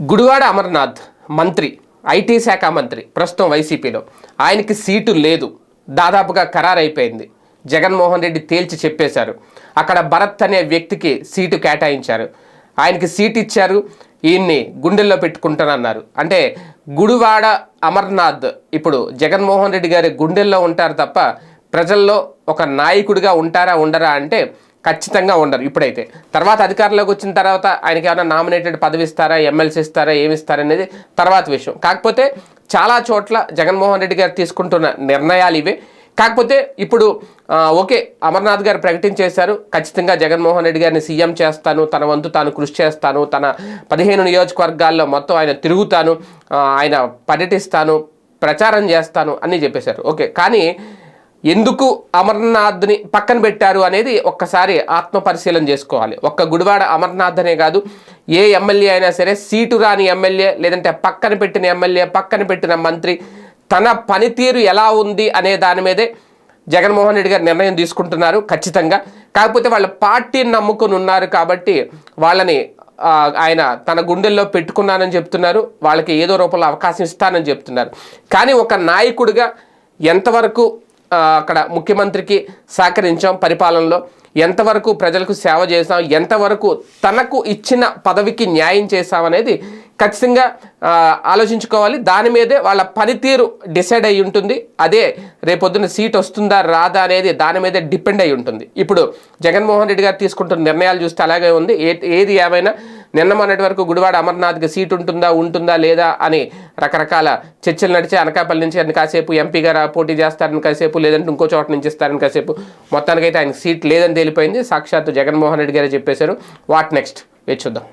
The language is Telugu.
గుడివాడ అమర్నాథ్ మంత్రి ఐటీ శాఖ మంత్రి ప్రస్తుతం వైసీపీలో. ఆయనకి సీటు లేదు. దాదాపుగా ఖరారైపోయింది. జగన్మోహన్ రెడ్డి తేల్చి చెప్పేశారు. అక్కడ భరత్ అనే వ్యక్తికి సీటు కేటాయించారు. ఆయనకి సీటు ఇచ్చారు. ఈయన్ని గుండెల్లో పెట్టుకుంటానన్నారు. అంటే గుడివాడ అమర్నాథ్ ఇప్పుడు జగన్మోహన్ రెడ్డి గారి గుండెల్లో ఉంటారు తప్ప ప్రజల్లో ఒక నాయకుడిగా ఉంటారా ఉండరా అంటే ఖచ్చితంగా ఉండరు ఇప్పుడైతే. తర్వాత అధికారంలోకి వచ్చిన తర్వాత ఆయనకి ఏమైనా నామినేటెడ్ పదవి ఇస్తారా ఎమ్మెల్సీ ఇస్తారా ఏమి ఇస్తారా అనేది తర్వాత విషయం. కాకపోతే చాలా చోట్ల జగన్మోహన్ రెడ్డి గారు తీసుకుంటున్న నిర్ణయాలు ఇవే. కాకపోతే ఇప్పుడు ఓకే అమర్నాథ్ గారు ప్రకటించేశారు. ఖచ్చితంగా జగన్మోహన్ రెడ్డి గారిని సీఎం చేస్తాను తన వంతు తాను కృషి చేస్తాను తన పదిహేను నియోజకవర్గాల్లో మొత్తం ఆయన తిరుగుతాను ఆయన పర్యటిస్తాను ప్రచారం చేస్తాను అని చెప్పేశారు. ఓకే కానీ ఎందుకు అమర్నాథ్ని పక్కన పెట్టారు అనేది ఒక్కసారి ఆత్మ పరిశీలన చేసుకోవాలి. ఒక్క గుడివాడ అమర్నాథ్ అనే కాదు ఏ ఎమ్మెల్యే అయినా సరే సీటు రాని ఎమ్మెల్యే లేదంటే పక్కన పెట్టిన ఎమ్మెల్యే పక్కన పెట్టిన మంత్రి తన పనితీరు ఎలా ఉంది అనే దాని మీదే జగన్మోహన్ రెడ్డి గారు నిర్ణయం తీసుకుంటున్నారు ఖచ్చితంగా. కాకపోతే వాళ్ళ పార్టీని నమ్ముకుని ఉన్నారు కాబట్టి వాళ్ళని ఆయన తన గుండెల్లో పెట్టుకున్నానని చెప్తున్నారు వాళ్ళకి ఏదో రూపంలో అవకాశం ఇస్తానని చెప్తున్నారు. కానీ ఒక నాయకుడిగా ఎంతవరకు అక్కడ ముఖ్యమంత్రికి సహకరించాం పరిపాలనలో. ఎంతవరకు ప్రజలకు సేవ చేసాం ఎంతవరకు తనకు ఇచ్చిన పదవికి న్యాయం చేశామనేది అనేది ఖచ్చితంగా ఆలోచించుకోవాలి. దాని మీదే వాళ్ళ పనితీరు డిసైడ్ అయి ఉంటుంది. అదే రేపొద్దున సీట్ వస్తుందా రాదా అనేది దాని మీదే డిపెండ్ అయి ఉంటుంది. ఇప్పుడు జగన్మోహన్ రెడ్డి గారు తీసుకుంటున్న నిర్ణయాలు చూస్తే అలాగే ఉంది. ఏ ఏది ఏమైనా నిన్న మొన్నటి వరకు గుడివాడ అమర్నాథ్కి సీట్ ఉంటుందా ఉంటుందా లేదా అని రకరకాల చర్చలు నడిచి అనకాపల్లి నుంచి ఆయన కాసేపు ఎంపీగా పోటీ చేస్తారని కాసేపు లేదంటే ఇంకో చోట నుంచి ఇస్తారని కాసేపు మొత్తానికైతే ఆయన సీట్ లేదని తేలిపోయింది. సాక్షాత్తు జగన్మోహన్ రెడ్డి గారే చెప్పేశారు. What next? వేచి చూద్దాం.